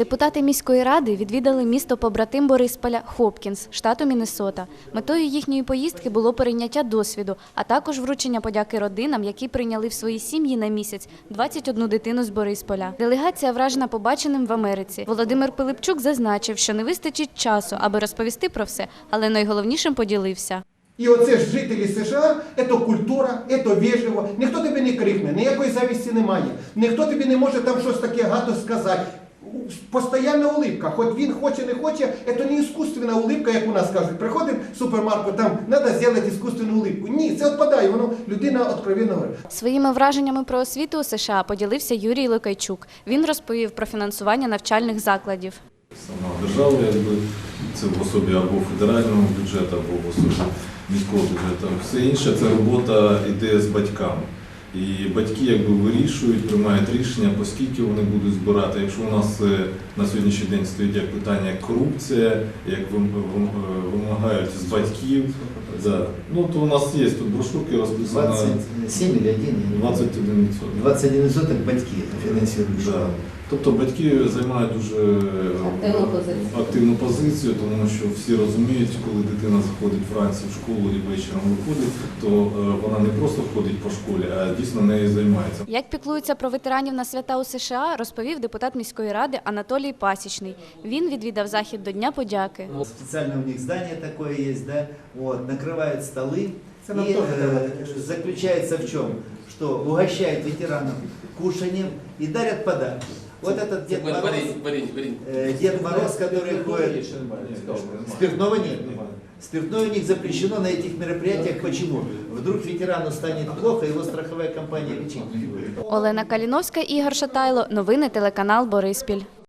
Депутати міської ради відвідали місто побратим Борисполя Хопкінс, штату Міннесота. Метою їхньої поїздки було перейняття досвіду, а також вручення подяки родинам, які прийняли в свої сім'ї на місяць 21 дитину з Борисполя. Делегація вражена побаченим в Америці. Володимир Пилипчук зазначив, що не вистачить часу, аби розповісти про все, але найголовнішим поділився. І оце ж жителі США, це культура, це вежливо. Ніхто тебе не крикне, ніякої завісті немає. Ніхто тобі не може там щось таке гато сказати Постоянна улыбка, хоч він хоче, не хоче, це не іскусственна улыбка, як у нас кажуть. Приходимо в супермаркет, там треба зробити іскусственну улыбку. Ні, це відпадає, воно людина откровенно говорить. Своїми враженнями про освіту у США поділився Юрій Лукайчук. Він розповів про фінансування навчальних закладів. сама держава, якби це в особі або федерального бюджету, або в особі міського бюджету. Все інше це робота йде з батьками. І батьки якби вирішують, приймають рішення, поскільки вони будуть збирати. Якщо у нас е, на сьогоднішній день стоїть як питання корупція, як е, вимагають з батьків, да. ну то у нас є тут брошурки розписано 27 или 1? 21%. 21 відсоток батьки фінансують Да. школу. Тобто батьки займають дуже Активну позицію. активну позицію, тому що всі розуміють, коли дитина заходить вранці в школу і вечором виходить, то е, вона не просто ходить по школі, а дійсно нею займається. Як піклуються про ветеранів на свята у США, розповів депутат міської ради Анатолій Пасічний. Він відвідав захід до Дня подяки. Специально у них здание такое есть, да, вот, накрывают столы. Это нам И тоже э, треба таке щось. заключается в чем? Что угощают ветеранов кушанием и дарят подарки. Вот этот Дед Мороз, Беріть, беріть, беріть. э, Дед Мороз, который ходит... Спиртного нет. Спиртное у них запрещено на этих мероприятиях. Почему? Вдруг ветерану станет плохо, его страховая компания лечить не будет. Олена Каліновська, Ігор Шатайло. Новини телеканал Бориспіль.